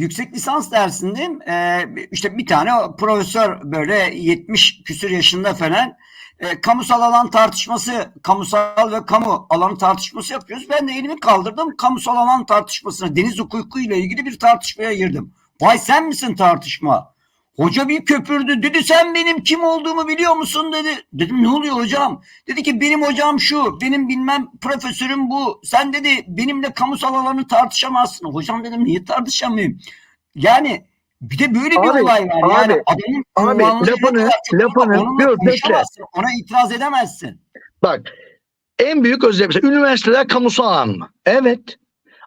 yüksek lisans dersindeyim. Ee, işte bir tane profesör böyle 70 küsür yaşında falan e, kamusal alan tartışması, kamusal ve kamu alanı tartışması yapıyoruz. Ben de elimi kaldırdım. Kamusal alan tartışmasına, deniz hukuku ile ilgili bir tartışmaya girdim. Vay sen misin tartışma? Hoca bir köpürdü. Dedi sen benim kim olduğumu biliyor musun dedi. Dedim ne oluyor hocam? Dedi ki benim hocam şu. Benim bilmem profesörüm bu. Sen dedi benimle kamusal alanı tartışamazsın. Hocam dedim niye tartışamayayım? Yani bir de böyle bir Abi, olay var. Yani abi, adamın abi, lafını- lafını- dur, bekle. Ona itiraz edemezsin. Bak en büyük özellik üniversiteler kamusal alan mı? Evet.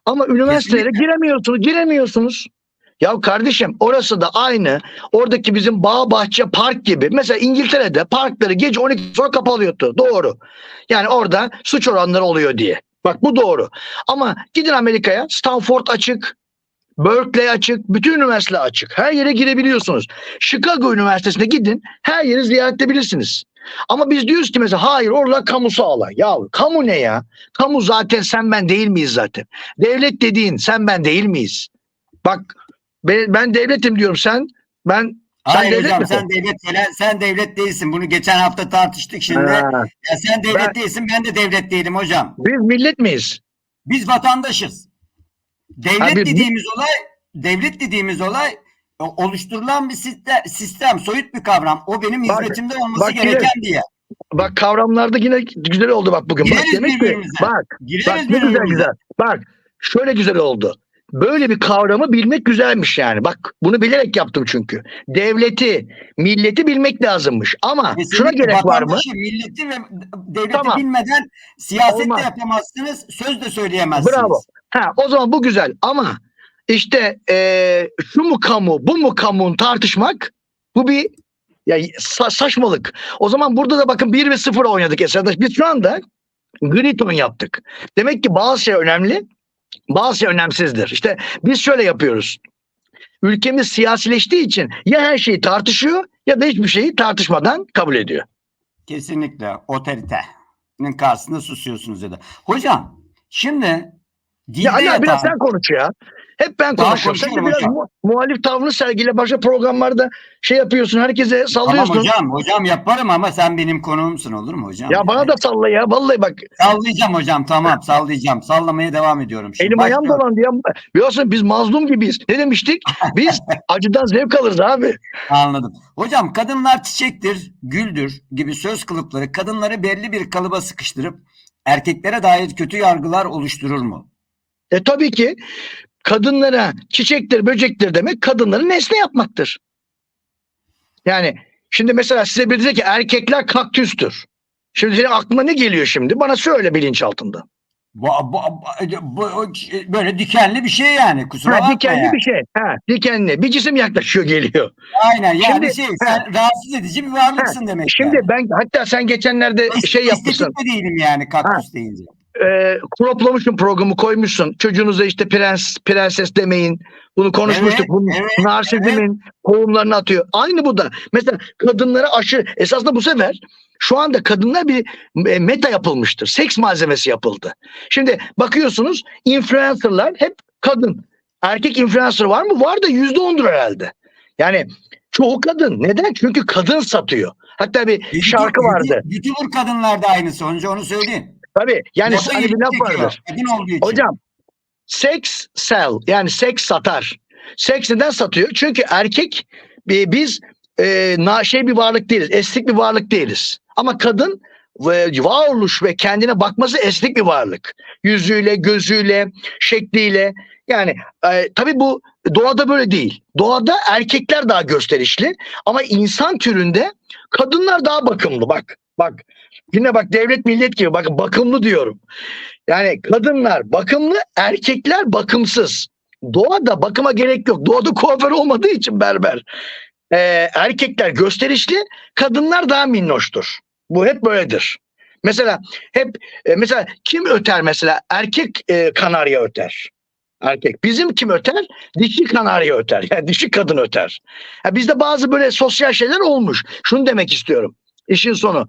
Ama üniversitelere Kesinlikle. giremiyorsunuz, giremiyorsunuz. Ya kardeşim orası da aynı. Oradaki bizim bağ bahçe park gibi. Mesela İngiltere'de parkları gece 12 sonra kapalıyordu. Doğru. Yani orada suç oranları oluyor diye. Bak bu doğru. Ama gidin Amerika'ya Stanford açık. Berkeley açık. Bütün üniversiteler açık. Her yere girebiliyorsunuz. Chicago Üniversitesi'ne gidin. Her yeri ziyaret edebilirsiniz. Ama biz diyoruz ki mesela hayır orada kamusal alan. Ya kamu ne ya? Kamu zaten sen ben değil miyiz zaten? Devlet dediğin sen ben değil miyiz? Bak ben, ben devletim diyorum sen ben Sen Hayır devlet hocam misin? sen devlet falan, sen devlet değilsin. Bunu geçen hafta tartıştık şimdi. Ha, Ya sen devlet Ben- değilsin ben de devlet değilim hocam. biz millet miyiz? Biz vatandaşız. Devlet Ha, biz- dediğimiz olay, devlet dediğimiz olay o- oluşturulan bir sistem, sistem, soyut bir kavram. O benim Bak, hizmetimde olması bak yine- gereken diye. Bak kavramlarda yine güzel oldu bak bugün. Bak Gireriz demek ki birbirimize. bak Gireriz Bak ne güzel birbirimize. güzel. Bak şöyle güzel oldu. Böyle bir kavramı bilmek güzelmiş yani. Bak bunu bilerek yaptım çünkü. Devleti, milleti bilmek lazımmış. Ama Kesinlikle şuna gerek var mı? milleti ve devleti Tamam. bilmeden siyaset de Olmaz. yapamazsınız, söz de söyleyemezsiniz. Bravo. Ha, o zaman bu güzel ama işte eee, şu mu kamu, bu mu kamun tartışmak bu bir ya sa- saçmalık. O zaman burada da bakın 1 ve 0 oynadık esasında. Biz şu anda gri ton yaptık. Demek ki bazı şey önemli, bazı şey önemsizdir. İşte biz şöyle yapıyoruz. Ülkemiz siyasileştiği için ya her şeyi tartışıyor ya da hiçbir şeyi tartışmadan kabul ediyor. Kesinlikle otoritenin karşısında susuyorsunuz dedi. Hocam şimdi dilde Ya Ali biraz sen konuş ya. Hep ben Tamam, konuşuyorum. Sen de biraz mu- muhalif tavrını sergile başka programlarda şey yapıyorsun. Herkese Tamam sallıyorsun. hocam, hocam yaparım ama sen benim konuğumsun olur mu hocam? ya bana da salla ya. Vallahi bak Sallayacağım hocam tamam sallayacağım. Sallamaya devam ediyorum. Şimdi elim ayağım başlıyorum. dolandı ya. Biliyorsun biz mazlum gibiyiz. Ne demiştik? Biz acıdan zevk alırız abi. Anladım. Hocam kadınlar çiçektir, güldür gibi söz kılıfları kadınları belli bir kalıba sıkıştırıp erkeklere dair kötü yargılar oluşturur mu? E tabii ki kadınlara çiçektir, böcektir demek kadınları nesne yapmaktır. Yani şimdi mesela size biri diyecek ki erkekler kaktüstür. Şimdi senin aklına ne geliyor şimdi? Bana söyle bilinç altında. Bu, bu, bu- böyle dikenli bir şey yani kusura Ha, bakma dikenli yani. bir şey. Ha, dikenli. Bir cisim yaklaşıyor geliyor. Aynen yani Şimdi- şey sen rahatsız edici bir varlıksın demek. Şimdi yani. ben hatta sen geçenlerde Es- şey yapmışsın. Estetik de değilim yani kaktüs deyince. E, croplamışsın programı koymuşsun. Çocuğunuza işte prens prenses demeyin. Bunu konuşmuştuk. Evet, Bunun evet, narsizmin tohumlarını atıyor. Aynı bu da. Mesela kadınlara aşı esasında bu sefer şu anda kadınlar bir meta yapılmıştır. Seks malzemesi yapıldı. Şimdi bakıyorsunuz influencerlar hep kadın. Erkek influencer var mı? Var da yüzde ondur herhalde. Yani çoğu kadın. Neden? Çünkü kadın satıyor. Hatta bir şarkı vardı. YouTuber kadınlar da aynısı. Önce onu söyleyeyim. Tabii. Yani Moda hani bir laf vardır. Hocam seks sell yani seks satar. Seks neden satıyor? Çünkü erkek e, biz e, na, şey bir varlık değiliz. Estetik bir varlık değiliz. Ama kadın e, varoluş ve kendine bakması estetik bir varlık. Yüzüyle, gözüyle, şekliyle. Yani e, tabii bu doğada böyle değil. Doğada erkekler daha gösterişli ama insan türünde kadınlar daha bakımlı. Bak bak yine bak devlet millet gibi bak bakımlı diyorum. Yani kadınlar bakımlı, erkekler bakımsız. Doğada bakıma gerek yok. Doğada kuaför olmadığı için berber. Ee, erkekler gösterişli, kadınlar daha minnoştur. Bu hep böyledir. Mesela hep e, mesela kim öter mesela erkek e, kanarya öter. Erkek. Bizim kim öter? Dişi kanarya öter. Yani dişi kadın öter. Ha, bizde bazı böyle sosyal şeyler olmuş. Şunu demek istiyorum. İşin sonu.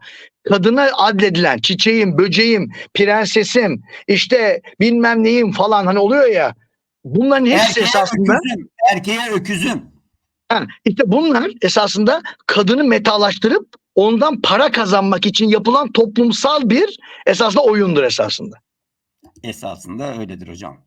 Kadına adledilen çiçeğim, böceğim, prensesim, işte bilmem neyim falan hani oluyor ya. bunların hepsi Erkeğe esasında öküzüm. Erkeğe öküzüm. Ha, işte bunlar esasında kadını metalaştırıp ondan para kazanmak için yapılan toplumsal bir esasında oyundur esasında. Esasında öyledir hocam.